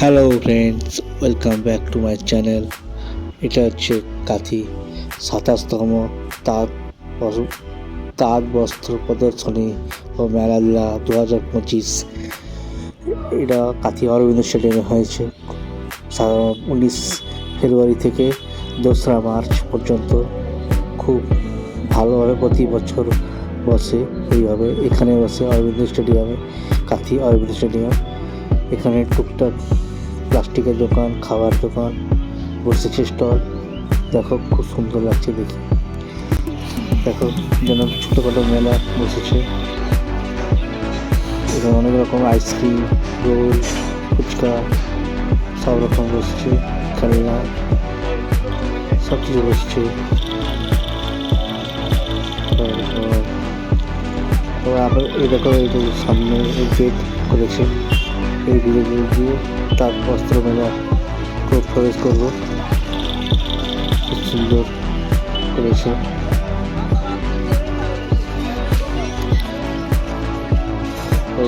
Hello friends welcome back to my channel এটা হচ্ছে কাথি, সাতাশতম তাঁত তাঁত বস্ত্র প্রদর্শনী ও মেলাধুলা দু হাজার পঁচিশ। এটা কাথি অরবিন্দ স্টেডিয়ামে হয়েছে। উনিশ ফেব্রুয়ারি থেকে দোসরা মার্চ পর্যন্ত। খুব ভালোভাবে প্রতি বছর বসে, এইভাবে এখানে বসে অরবিন্দ স্টেডিয়ামে, কাথি অরবিন্দ স্টেডিয়াম। এখানে টুকটাক প্লাস্টিকের দোকান, খাবার দোকান বসেছে স্টল। দেখো, খুব সুন্দর লাগছে দেখে। দেখো, যেন ছোটোখাটো মেলা বসেছে। এখানে অনেক রকম আইসক্রিম, রোল, ফুচকা, সব রকম বসছে, খেলনা, সব কিছু বসছে। আবার এই দেখো, এই সামনে গেট করেছে। এই দিকে দিয়ে তার বস্ত্র মেলা প্রবেশ করব খুব সুন্দর করেছে।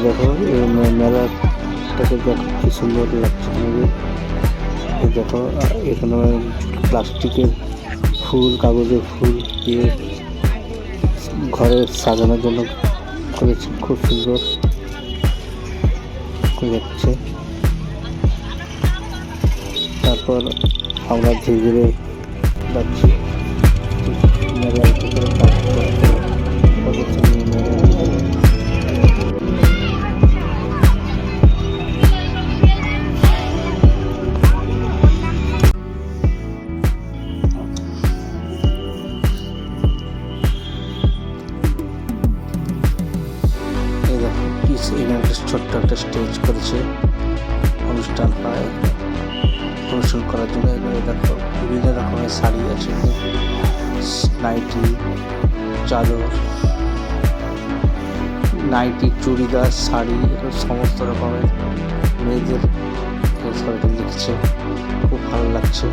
দেখো মেলাটাকে দেখো, কি সুন্দর লাগছে আমাদের দেখো এখানে প্লাস্টিকের ফুল, কাগজের ফুল দিয়ে ঘরে সাজানোর জন্য করেছে। খুব সুন্দর। করে যাচ্ছে তারপর আমরা ধীরে ধীরে যাচ্ছি। এখানে একটা ছোট্ট একটা স্টেজ করেছে। অনুষ্ঠান হয় অনুষ্ঠান করার জন্য এখানে দেখো, বিভিন্ন রকমের শাড়ি আছে। নাইটি চাদর নাইটি চুড়িদার, শাড়ি সমস্ত রকমের মেয়েদের লিখছে। খুব ভালো লাগছে।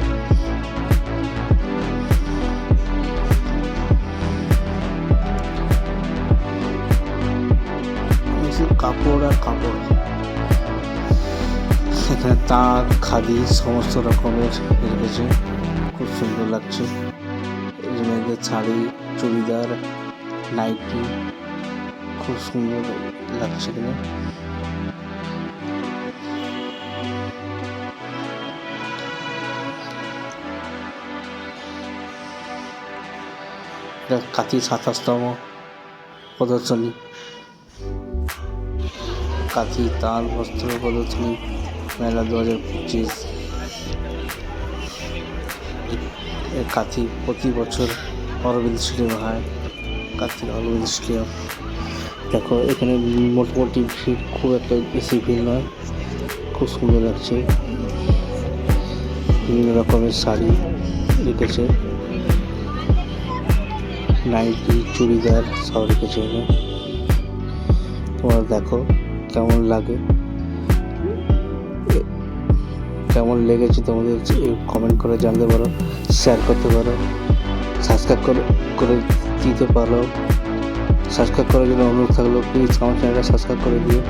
কাপড় কাপড়। এখানে তাঁত খাদি, সমস্ত রকমের রেখেছে। খুব সুন্দর লাগছে। মেয়েদের শাড়ি, চুড়িদার, নাইটি, খুব সুন্দর লাগছে এখানে। কাতি সাতাশতম প্রদর্শনী। কাঁথি, তাল, বস্ত্র প্রদর্শনী মেলা দু হাজার পঁচিশ কাঁথি প্রতি বছর অরবিন্দ স্টেডিয়াম হয়, কাঁথির অরবিন্দ স্টেডিয়াম। দেখো, এখানে মোটামুটি ভিড়, খুব একটা বেশি ভিড় নয়, খুব সুন্দর লাগছে। বিভিন্ন রকমের শাড়ি রেখেছে। নাইটি চুড়িদার সব রেখেছে তোমরা দেখো কেমন লাগে? কেমন লেগেছে তোমাদের? কমেন্ট করে জানতে পারো শেয়ার করতে পারো সাবস্ক্রাইব করে করে দিতে পারো। সাবস্ক্রাইব করার জন্য অনুরোধ থাকল প্লিজ আমার চ্যানেলটা সাবস্ক্রাইব করে দিও।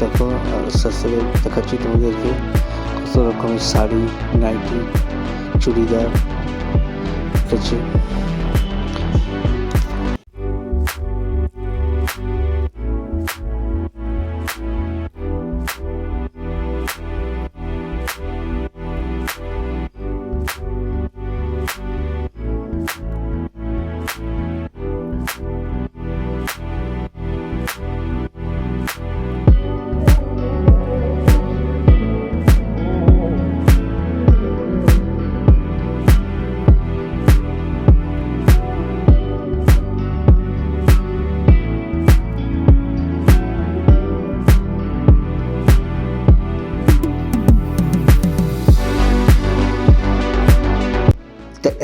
দেখো সাবস্ক্রাইব দেখাচ্ছি তোমাদেরকে কত রকমের শাড়ি নাইটি চুড়িদার আছে?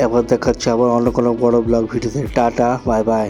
এবার দেখাচ্ছে আবার অন্য কোনো বড় ব্লগ ভিডিওতে। Tata bye bye